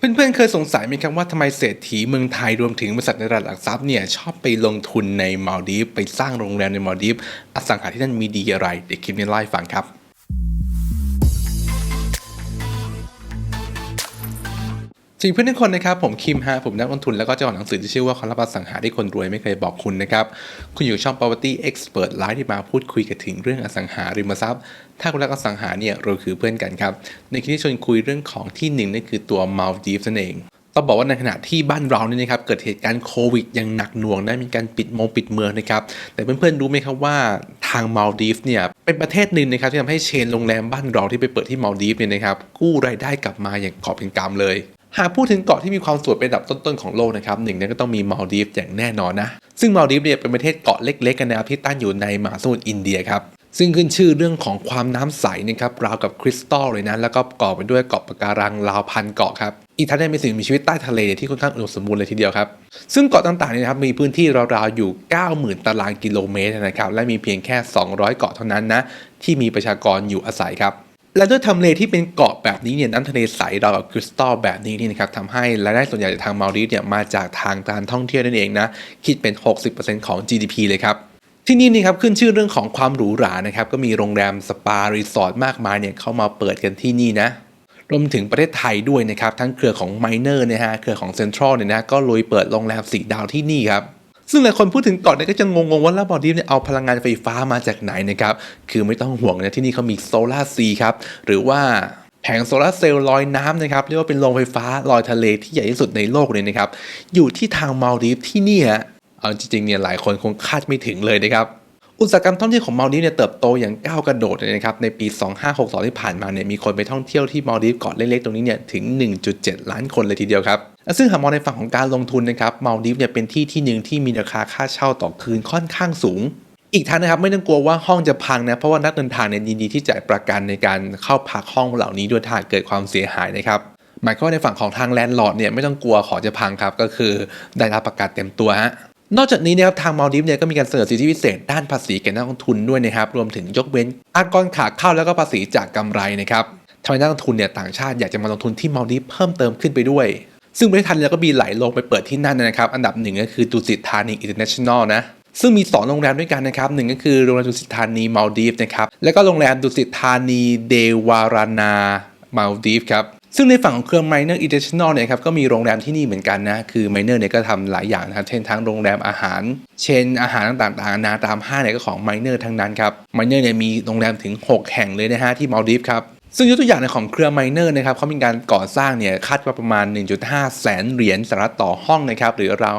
เพื่อนๆ เคยสงสัยไหมครับว่าทำไมเศรษฐีเมืองไทยรวมถึงบริษัทในตลาดหลักทรัพย์เนี่ยชอบไปลงทุนในมาลดีฟไปสร้างโรงแรมในมาลดีฟอสังหาที่นั่นมีดีอะไร เดี๋ยวคลิปนี้ไล่ฟังครับ สวัสดีเพื่อนทุกคนนะครับผมคิมฮะผมนักลงทุนแล้วก็เจ้าของหนังสือที่ชื่อว่าความลับอสังหาที่คนรวยไม่เคยบอกคุณนะครับ คุณอยู่ช่อง property expert ไลฟ์ที่มาพูดคุยกันถึงเรื่องอสังหาริมทรัพย์ ถ้าคุณรักอสังหาเนี่ยเราคือเพื่อนกันครับ ในคลิปนี้ชวนคุยเรื่องของที่หนึ่งนั่นคือตัว Maldives นั่นเองต้องบอกว่าในขณะที่บ้านเราเนี่ยนะครับเกิดเหตุการณ์โควิดอย่างหนักหน่วงได้มีการปิดมงปิดเมืองนะครับแต่เพื่อนๆรู้ไหมครับว่าทางมาลดีฟเนี่ยเป็นประเทศหนึ่งนะครับที่ทำให้เชนโรงแรมบ้านเราที่ไปเปิดที่มาลดีฟเนี่ยนะครับกู้รายได้กลับมาอย่างกอบเป็นกำเลย หากพูดถึงเกาะที่มีความสวยเป็นอันดับต้นๆของโลกนะครับหนึ่งนั้นก็ต้องมีมาลดีฟอย่างแน่นอนนะ ซึ่งมาลดีฟเนี่ยเป็นประเทศเกาะเล็กๆกันนะครับที่ตั้งอยู่ในมหาสมุทรอินเดียครับซึ่งขึ้นชื่อเรื่องของความน้ำใสนะครับราวกับคริสตัลเลยนะแล้วก็ประกอบไปด้วยเกาะปะการังราวพันเกาะครับอีกทั้งยังมีสิ่งมีชีวิตใต้ทะเลที่ค่อนข้างอุดมสมบูรณ์เลยทีเดียวครับ ซึ่งเกาะต่างๆนี่นะครับมีพื้นที่ราวๆอยู่ 90,000 ตารางกิโลเมตรนะครับและมีเพียงแค่ 200 เกาะเท่านั้นนะที่มีประชากรอยู่อาศัยครับ และด้วยทำเลที่เป็นเกาะแบบนี้เนี่ยน้ำทะเลใสราวกับคริสตัลแบบนี้นี่นะครับทำให้รายได้ส่วนใหญ่จากทางมาลดีฟเนี่ยมาจากทางการท่องเที่ยวนั่นเองนะคิดเป็น 60%ของ GDP เลยครับที่นี่นี่ครับขึ้นชื่อเรื่องของความหรูหรานะครับก็มีโรงแรมสปารีสอร์ทมากมายเนี่ยเข้ามาเปิดกันที่นี่นะรวมถึงประเทศไทยด้วยนะครับทั้งเครือของไมเนอร์นะฮะเครือของเซ็นทรัลเนี่ยนะก็ลุยเปิดโรงแรมสีดาวที่นี่ครับ ซึ่งหลายคนพูดถึงเกาะเนี่ยก็จะงงๆว่าล้วบอดีฟเนี่ยเอาพลังงานไฟฟ้ามาจากไหนนะครับ คือไม่ต้องห่วงนะที่นี่เขามีโซลาร์ซีครับ หรือว่าแผงโซลาร์เซลล์ลอยน้ำนะครับเรียกว่าเป็นโรงไฟฟ้าลอยทะเลที่ใหญ่ที่สุดในโลกเลยนะครับ อยู่ที่ทางมาลดีฟที่นี่ฮะเอาจริงๆเนี่ยหลายคนคงคาดไม่ถึงเลยนะครับอุตสาหกรรมท่องเที่ยวของมาลดีฟเนี่ยเติบโตอย่างก้าวกระโดดเลยนะครับในปี 2562 ที่ผ่านมาเนี่ยมีคนไปท่องเที่ยวที่มาลดีฟเกาะเล็กๆตรงนี้เนี่ยถึง 1.7 ล้านคนเลยทีเดียวครับซึ่งหากมองในฝั่งของการลงทุนนะครับมาลดีฟเนี่ยเป็นที่ที่หนึ่งที่มีราคาค่าเช่าต่อคืนค่อนข้างสูง อีกทั้งนะครับไม่ต้องกลัวว่าห้องจะพังนะเพราะว่านักเดินทางเนี่ยยินดีที่จ่ายประกันในการเข้าพักห้องเหล่านี้ด้วยถ้าเกิดความเสียหายนะครับหมายความว่าในฝั่งของทางแลนด์ลอร์ดเนี่ยไม่ต้องกลัวของจะพังครับก็คือได้รับประกันเต็มตัวฮะนอกจากนี้นะครับทางมาลดีฟเนี่ยก็มีการเสนอสิทธิพิเศษด้านภาษีแก่นักลงทุนด้วยนะครับรวมถึงยกเว้นอากรขาเข้าแล้วก็ภาษีจากกำไรนะครับทำให้นักลงทุนเนี่ยต่างชาติอยากจะมาลงทุนที่มาลดีฟเพิ่มเติมขึ้นไปด้วย ซึ่งประเทศไทยเราก็มีหลายโรงไปเปิดที่นั่นนะครับ อันดับหนึ่งก็คือดุสิตธานีอินเตอร์เนชั่นแนลนะซึ่งมี 2 โรงแรมด้วยกันนะครับหนึ่งก็คือโรงแรมดุสิตธานีมาลดีฟนะครับแล้วก็โรงแรมดุสิตธานีเดวารานามาลดีฟครับซึ่งในฝั่งของเครือ Minor International เนี่ยครับก็มีโรงแรมที่นี่เหมือนกันนะ คือ Minor เนี่ยก็ทำหลายอย่างนะครับเช่นทั้งโรงแรมอาหาร เช่นอาหารต่างๆ นานาตามห้างเนี่ยก็ของ Minor ทั้งนั้นครับ Minor เนี่ยมีโรงแรมถึง 6 แห่งเลยนะฮะที่มาลดีฟครับ ซึ่งยกตัวอย่างในของเครือ Minor นะครับเขามีการก่อสร้างเนี่ยคาดว่าประมาณ 1.5 แสนเหรียญสหรัฐต่อห้องนะครับหรือราว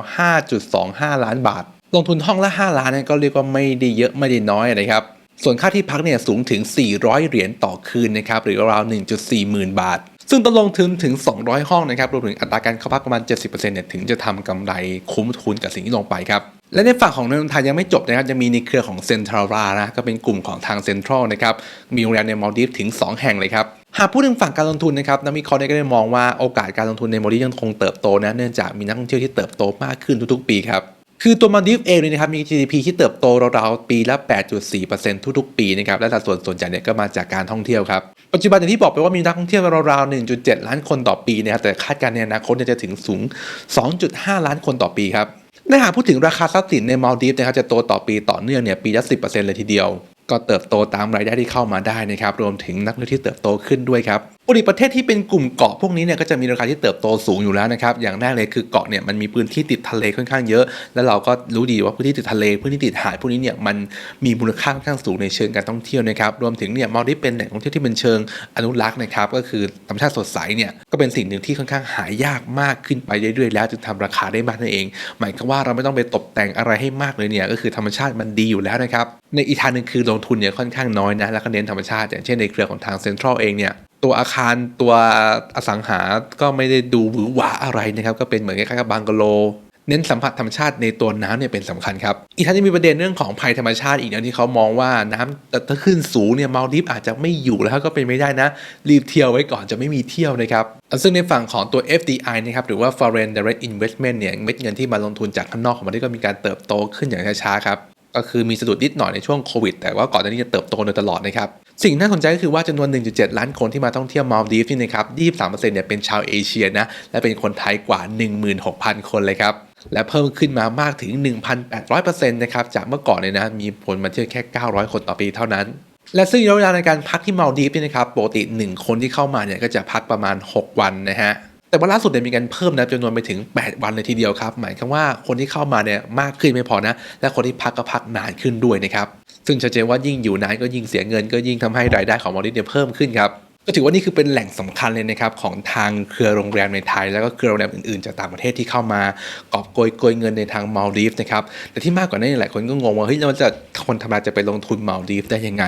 5.25 ล้านบาท ลงทุนห้องละ 5 ล้านเนี่ยก็เรียกว่าไม่ได้เยอะไม่ได้น้อยนะครับส่วนค่าที่พักเนี่ยสูงถึง 400 เหรียญต่อคืนนะครับหรือราว 1.4 หมื่นบาท ซึ่งต้องลงทุนถึง 200 ห้องนะครับรวมถึงอัตราการเข้าพักประมาณ 70%เนี่ยถึงจะทำกำไรคุ้มทุนกับสิ่งที่ลงไปครับ และในฝั่งของนักลงทุนไทยยังไม่จบนะครับจะมีในเครือของเซ็นทรัลรานะก็เป็นกลุ่มของทางเซ็นทรัลนะครับมีโรงแรมในมาลดีฟถึง 2 แห่งเลยครับหากพูดถึงฝั่งการลงทุนนะครับนักวิเคราะห์เนก็ได้มองว่าโอกาสการลงทุนในมาลดีฟยังคงเติบโตนะเนื่องจากมีนักท่องเที่ยวที่เติบโตมากขึ้นทุกๆ ปีครับคือตัวมาลดีฟเองเนี่ยนะครับมี GDP ที่เติบโตราวๆปีละ 8.4%ทุกๆ ปีนะครับและสัดส่วนส่วนใหญ่เนี่ยก็มาจากการท่องเที่ยวครับปัจจุบันอย่างที่บอกไปว่ามีนักท่องเที่ยวราวๆ 1.7 ล้านคนต่อปีนะครับแต่คาดการณ์ในอนาคตจะถึงสูง 2.5 ล้านคนต่อปีครับ และหากพูดถึงราคาทรัพย์สินในมาลดีฟนะครับจะโตต่อปีต่อเนื่องเนี่ยปีละสิเลยทีเดียว ก็เติบโตตามรายได้ที่เข้ามาได้นะครับรวมถึงนักลงเที่ยวที่เติบโตขึ้นด้วยครับอุดิประเทศที่เป็นกลุ่มเกาะพวกนี้เนี่ยก็จะมีราคาที่เติบโตสูงอยู่แล้วนะครับ อย่างแรกเลยคือเกาะเนี่ยมันมีพื้นที่ติดทะเลค่อนข้างเยอะ แล้วเราก็รู้ดีว่าพื้นที่ติดทะเลพื้นที่ติดหาดพวกนี้เนี่ยมันมีมูลค่าค่อนข้างสูงในเชิงการท่องเที่ยวนะครับ รวมถึงเนี่ยมาลดีฟเป็นแหล่งท่องเที่ยวที่เป็นเชิงอนุรักษ์นะครับ ก็คือธรรมชาติสดใสเนี่ยก็เป็นสิ่งหนึ่งที่ค่อนข้างหายากมากขึ้นไปเรื่อยๆแล้วจึงทำราคาได้มากนั่นเอง หมายความว่าเราไม่ต้องไปตกแต่งอะไรให้มากเลยเนี่ยก็คือธรรมชาติมันดีอยู่แล้วนะครับในอีกทางหนึ่งคือลงทุนเนี่ยค่อนข้างน้อยนะแล้วก็เน้นธรรมชาติอย่างเช่นในเครือของทางเซ็นทรัลเองเนี่ย ตัวอาคารตัวอสังหาก็ไม่ได้ดูหวือหวาอะไรนะครับ ก็เป็นเหมือนคล้ายๆกับบังกะโล เน้นสัมผัสธรรมชาติในตัวน้ำเนี่ยเป็นสำคัญครับ อีกทั้งยังมีประเด็นเรื่องของภัยธรรมชาติอีกนะที่เขามองว่าน้ำถ้าขึ้นสูงเนี่ยมาลดีฟอาจจะไม่อยู่แล้วก็เป็นไม่ได้นะ รีบเที่ยวไว้ก่อนจะไม่มีเที่ยวนะครับซึ่งในฝั่งของตัว FDI นะครับหรือว่า Foreign Direct Investment เนี่ยเม็ดเงินที่มาลงทุนจากข้างนอกของมันก็มีการเติบโตขึ้นอย่างช้าๆครับก็คือมีสะดุดนิดหน่อยในช่วงโควิดแต่ว่าก่อนหน้านี้จะเติบโตโดยตลอดนะครับ สิ่งน่าสนใจก็คือว่าจำนวน 1.7 ล้านคนที่มาท่องเที่ยวมาลดีฟนี่นะครับ 23%เนี่ยเป็นชาวเอเชียนะ และเป็นคนไทยกว่า 16,000 คนเลยครับ และเพิ่มขึ้นมามากถึง 1,800%นะครับ จากเมื่อก่อนเนี่ยนะ มีคนมาเที่ยวแค่ 900 คนต่อปีเท่านั้น และซึ่งระยะเวลาในการพักที่มาลดีฟนี่นะครับ ปกติ 1 คนที่เข้ามาเนี่ยก็จะพักประมาณ 6 วันนะฮะ แต่ว่าล่าสุดเนี่ยมีการเพิ่มนะจำนวนไปถึง 8 วันเลยทีเดียวครับหมายความว่าคนที่เข้ามาเนี่ยมากขึ้นไม่พอนะ และคนที่พักก็พักนานขึ้นด้วยนะครับซึ่งชัดเจนว่ายิ่งอยู่นานก็ยิ่งเสียเงินก็ยิ่งทำให้รายได้ของมอลดิฟเนี่ยเพิ่มขึ้นครับก็ถือว่านี่คือเป็นแหล่งสำคัญเลยนะครับของทางเครือโรงแรมในไทย แล้วก็เครือโรงแรมอื่นๆจากต่างประเทศที่เข้ามากอบโกยโกยเงินในทางมาลดีฟนะครับแต่ที่มากกว่านั้นหลายคนก็งงว่าเฮ้ยแล้วมันจะคนธรรมดาจะไปลงทุนมาลดีฟได้ยังไง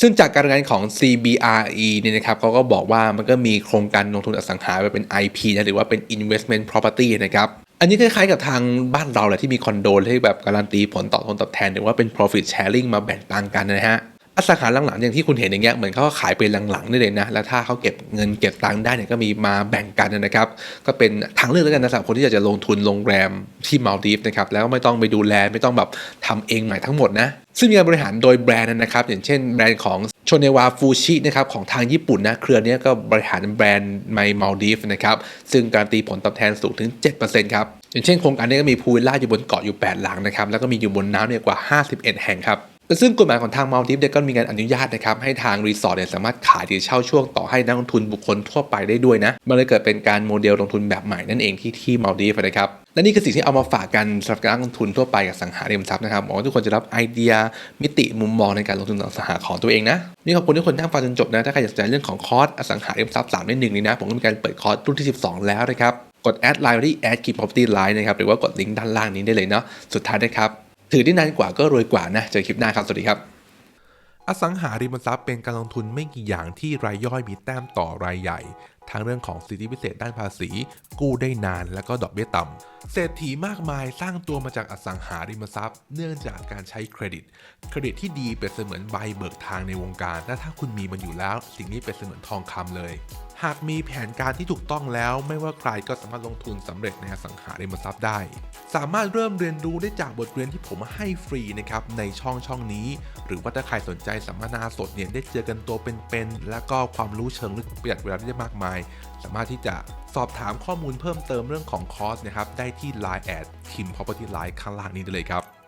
ซึ่งจากการงานของ CBRE เนี่ยนะครับเขาก็บอกว่ามันก็มีโครงการลงทุนอสังหาไว้เป็น IP นะหรือว่าเป็น investment property นะครับอันนี้คล้ายๆกับทางบ้านเราแหละที่มีคอนโดที่แบบการันตีผลตอบผลตอบแทน หรือว่าเป็น profit sharing มาแบ่งปันกันนะฮะ อสังหาหลังๆอย่างที่คุณเห็นอย่างเงี้ยเหมือนเขาขายไปหลังๆนี่เลยนะแล้วถ้าเขาเก็บเงินเก็บตังค์ได้เนี่ยก็มีมาแบ่งกันนะครับ ก็เป็นทางเลือกแล้วกันนะสำหรับคนที่อยากจะลงทุนโรงแรมที่มาลดีฟนะครับแล้วก็ไม่ต้องไปดูแลไม่ต้องแบบทำเองใหม่ทั้งหมดนะซึ่งมีการบริหารโดยแบรนด์นะครับ อย่างเช่นแบรนด์ของโชเนวาฟูชินะครับของทางญี่ปุ่นนะเครือนี้ก็บริหารแบรนด์ไมมาลดีฟนะครับซึ่งการตีผลตอบแทนสูงถึง 7%ครับอย่างเช่นโครงการนี้ก็มีพูลลล่าอยู่บนเกาะอยู่ 8 หลังนะครับแล้วก็มีอยู่บนน้ำเนี่ยกว่า 51 แห่งครับ ซึ่งกฎหมายของทางมาลดิฟเนี่ยก็มีการอนุญาตนะครับให้ทางรีสอร์ทเนี่ยสามารถขายหรือเช่าช่วงต่อให้นักลงทุนบุคคลทั่วไปได้ด้วยนะมันเลยเกิดเป็นการโมเดลลงทุนแบบใหม่นั่นเองที่ที่มาลดีฟนะครับและนี่คือสิ่งที่เอามาฝากกันสำหรับการลงทุนทั่วไปกับสังหาริมทรัพย์นะครับหวังว่าทุกคนจะรับไอเดียมิติมุมมองในการลงทุนอสังหาของตัวเองนะนี่ขอบคุณทุกคนที่ฟังจนจบนะถ้าใครอยากสนใจเรื่องของคอร์สอสังหาริมทรัพย์3ใน1นี้นะผมก็มีการเปิดคอร์สรุ่นที่ 12 แล้วนะครับกดแอดไลน์ไปที่แอดกี property line นะครับหรือว่ากดลิงก์ด้านล่างนี้ได้เลยเนาะสุดท้ายนะครับ ถือได้นานกว่าก็รวยกว่านะเจอคลิปหน้าครับ สวัสดีครับ อสังหาริมทรัพย์เป็นการลงทุนไม่กี่อย่างที่รายย่อยมีแต้มต่อรายใหญ่ทั้งเรื่องของสิทธิพิเศษด้านภาษี กู้ได้นานและก็ดอกเบี้ยต่ำ เศรษฐีมากมายสร้างตัวมาจากอสังหาริมทรัพย์ เนื่องจากการใช้เครดิต เครดิตที่ดีเป็นเสมือนใบเบิกทางในวงการ และถ้าคุณมีมันอยู่แล้ว สิ่งนี้เป็นเสมือนทองคำเลย หากมีแผนการที่ถูกต้องแล้ว ไม่ว่าใครก็สามารถลงทุนสำเร็จในอสังหาริมทรัพย์ได้ สามารถเริ่มเรียนรู้ได้จากบทเรียนที่ผมให้ฟรีนะครับในช่องช่องนี้ หรือว่าถ้าใครสนใจสัมมนาสดเนี่ยได้เจอกันตัวเป็นๆแล้วก็ความรู้เชิงลึกประหยัดเวลาได้มากมาย สามารถที่จะสอบถามข้อมูลเพิ่มเติมเรื่องของคอร์สนะครับได้ที่ Line แอด Kim Property Line ข้างล่างนี้ได้เลยครับ